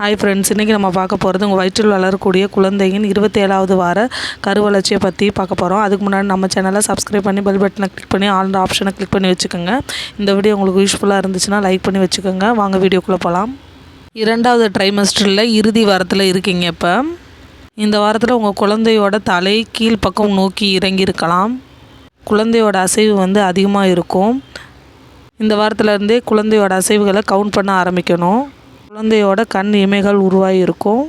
Hi friends இன்றைக்கி நம்ம பார்க்க போகிறது உங்கள் வயிற்றில் வளரக்கூடிய குழந்தையின் இருபத்தேழாவது வார கருவளர்ச்சியை பற்றி பார்க்க போகிறோம் அதுக்கு முன்னாடி நம்ம சேனலை சப்ஸ்கிரைப் பண்ணி பெல் பட்டனை கிளிக் பண்ணி ஆல் ஆப்ஷனை கிளிக் பண்ணி வச்சுக்கோங்க. இந்த வீடியோ உங்களுக்கு யூஸ்ஃபுல்லாக இருந்துச்சுன்னா லைக் பண்ணி வச்சுக்கோங்க. வாங்க வீடியோக்குள்ளே போகலாம் இரண்டாவது ட்ரைமஸ்டரில் இறுதி வாரத்தில் இருக்கீங்க இப்போ. இந்த வாரத்தில் உங்கள் குழந்தையோட தலை கீழ்ப்பக்கம் நோக்கி இறங்கி இருக்கலாம். குழந்தையோட அசைவு வந்து அதிகமாக இருக்கும். இந்த வாரத்துலேருந்தே குழந்தையோட அசைவுகளை கவுண்ட் பண்ண ஆரம்பிக்கணும். குழந்தையோட கண் இமைகள் உருவாகியிருக்கும்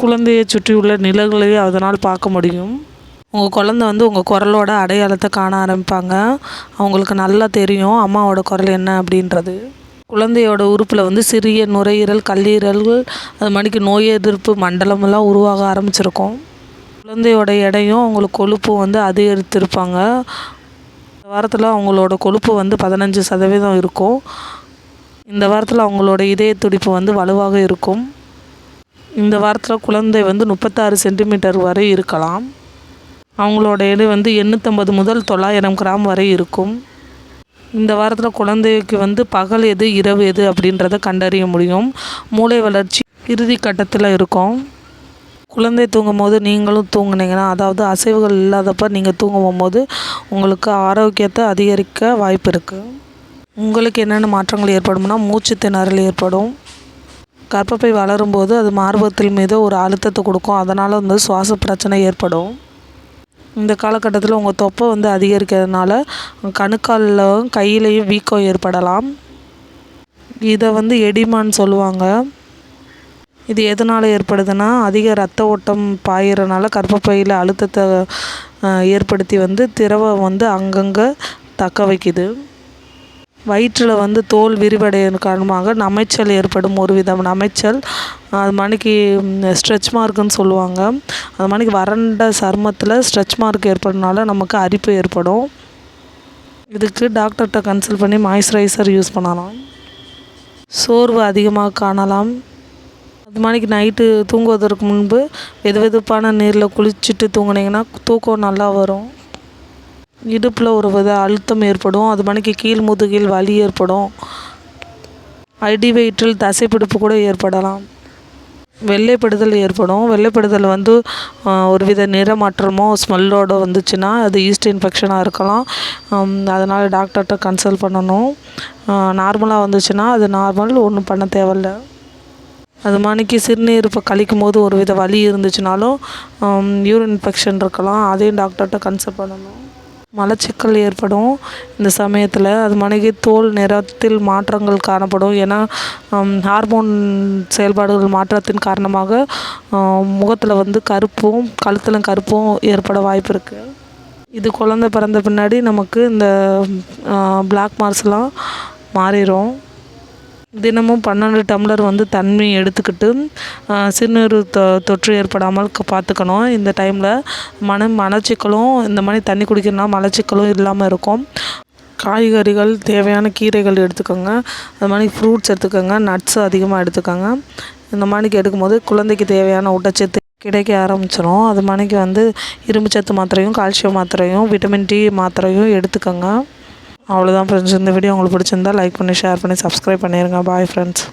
குழந்தையை சுற்றியுள்ள நிழல்களையும் அதனால் பார்க்க முடியும். உங்கள் குழந்தை வந்து உங்கள் குரலோட அடையாளத்தை காண ஆரம்பிப்பாங்க. அவங்களுக்கு நல்லா தெரியும் அம்மாவோட குரல் என்ன அப்படின்றது. குழந்தையோட உறுப்பில் வந்து சிறிய நுரையீரல் கல்லீரல்கள் அது மாதிரிக்கு நோய் எதிர்ப்பு மண்டலமெல்லாம் உருவாக ஆரம்பிச்சிருக்கும். குழந்தையோட எடையும் அவங்களுக்கு கொழுப்பு வந்து அதிகரித்திருப்பாங்க. இந்த வாரத்தில் அவங்களோட கொழுப்பு வந்து பதினஞ்சு சதவீதம் இருக்கும். இந்த வாரத்தில் அவங்களோட இதய துடிப்பு வந்து வலுவாக இருக்கும். இந்த வாரத்தில் குழந்தை வந்து முப்பத்தாறு சென்டிமீட்டர் வரை இருக்கலாம். அவங்களோட எடை வந்து எண்ணூற்றம்பது முதல் தொள்ளாயிரம் கிராம் வரை இருக்கும். இந்த வாரத்தில் குழந்தைக்கு வந்து பகல் எது இரவு எது அப்படின்றத கண்டறிய முடியும். மூளை வளர்ச்சி இறுதி கட்டத்தில் இருக்கும். குழந்தை தூங்கும் போது நீங்களும் தூங்குனீங்கன்னா அதாவது அசைவுகள் இல்லாதப்ப நீங்கள் தூங்கும் போது உங்களுக்கு ஆரோக்கியத்தை அதிகரிக்க வாய்ப்பு இருக்குது உங்களுக்கு என்னென்ன மாற்றங்கள் ஏற்படும்னா மூச்சு திணறல் ஏற்படும். கர்ப்பப்பை வளரும்போது அது மார்பகத்தில் மீது ஒரு அழுத்தத்தை கொடுக்கும். அதனால் வந்து சுவாச பிரச்சனை ஏற்படும். இந்த காலகட்டத்தில் உங்கள் தொப்பை வந்து அதிகரிக்கிறதுனால கணுக்காலில் கையிலையும் வீக்கம் ஏற்படலாம். இதை வந்து எடிமான்னு சொல்லுவாங்க. இது எதனால் ஏற்படுதுன்னா அதிக ரத்த ஓட்டம் பாயிறனால கர்ப்பப்பையில் அழுத்தத்தை ஏற்படுத்தி வந்து திரவம் வந்து அங்கங்கே தக்க வைக்குது. வயிற்றில் வந்து தோல் விரிவடையின் காரணமாக நமைச்சல் ஏற்படும் ஒரு விதம் நமைச்சல் அது மாதிரிக்கு ஸ்ட்ரெச் மார்க்குன்னு சொல்லுவாங்க. அது மாதிரிக்கு வறண்ட சருமத்தில் ஸ்ட்ரெச் மார்க் ஏற்படுறதுனால நமக்கு அரிப்பு ஏற்படும். இதுக்கு டாக்டர்கிட்ட கன்சல்ட் பண்ணி மாய்ஸ்சரைசர் யூஸ் பண்ணலாம். சோர்வு அதிகமாக காணலாம். அது மணிக்கு நைட்டு தூங்குவதற்கு முன்பு வெது வெதுப்பான நீரில் குளிச்சுட்டு தூங்குனீங்கன்னா தூக்கம் நல்லா வரும். இடுப்பில் ஒரு வித அழுத்தம் ஏற்படும். அது மணிக்கு கீழ் முதுகில் வலி ஏற்படும். அடி வயிற்றில் தசைப்பிடிப்பு கூட ஏற்படலாம். வெள்ளைப்படுதல் ஏற்படும். வெள்ளைப்படுதல் வந்து ஒரு வித நிறமாற்றமோ ஸ்மெல்லோடு வந்துச்சுன்னா அது ஈஸ்ட் இன்ஃபெக்ஷனாக இருக்கலாம். அதனால் டாக்டர்கிட்ட கன்சல்ட் பண்ணணும். நார்மலாக வந்துச்சுன்னா அது நார்மல் ஒன்றும் பண்ண தேவையில்ல. அது மாதிரிக்கு சிறுநீர் இப்போ கழிக்கும் போது ஒரு வித வலி இருந்துச்சுனாலும் யூரின் இன்ஃபெக்ஷன் இருக்கலாம். அதையும் டாக்டர்கிட்ட கன்சல்ட் பண்ணணும். மலச்சிக்கல் ஏற்படும் இந்த சமயத்தில். அது மனைவி தோல் நிறத்தில் மாற்றங்கள் காணப்படும். ஏன்னா ஹார்மோன் செயல்பாடுகள் மாற்றத்தின் காரணமாக முகத்தில் வந்து கருப்பும் கழுத்தில் கருப்பும் ஏற்பட வாய்ப்பு இருக்குது இது குழந்த பிறந்த பின்னாடி நமக்கு இந்த பிளாக் மார்க்ஸ்லாம் மாறிடும் தினமும் பன்னெண்டு டம்ளர் வந்து தண்ணி எடுத்துக்கிட்டு சிறுநீர் தொ தொற்று ஏற்படாமல் பார்த்துக்கணும். இந்த டைமில் மன மலச்சிக்கலும் இந்த மாதிரி தண்ணி குடிக்கிறதுனால மலச்சிக்கலும் இல்லாமல் இருக்கும். காய்கறிகள் தேவையான கீரைகள் எடுத்துக்கோங்க. அது மாதிரி ஃப்ரூட்ஸ் எடுத்துக்கோங்க. நட்ஸ் அதிகமாக எடுத்துக்கோங்க. இந்த மாதிரிக்கு எடுக்கும்போது குழந்தைக்கு தேவையான ஊட்டச்சத்து கிடைக்க ஆரம்பிச்சிடும் அது மாதிரிக்கு வந்து இரும்பு சத்து மாத்திரையும் கால்சியம் மாத்திரையும் விட்டமின் டி மாத்திரையும் எடுத்துக்கோங்க. அவ்வளோதான் ஃப்ரெண்ட்ஸ் இந்த வீடியோ உங்களுக்கு பிடிச்சிருந்தா லைக் பண்ணி ஷேர் பண்ணி சப்ஸ்கிரைப் பண்ணிடுங்க பாய் ஃப்ரெண்ட்ஸ்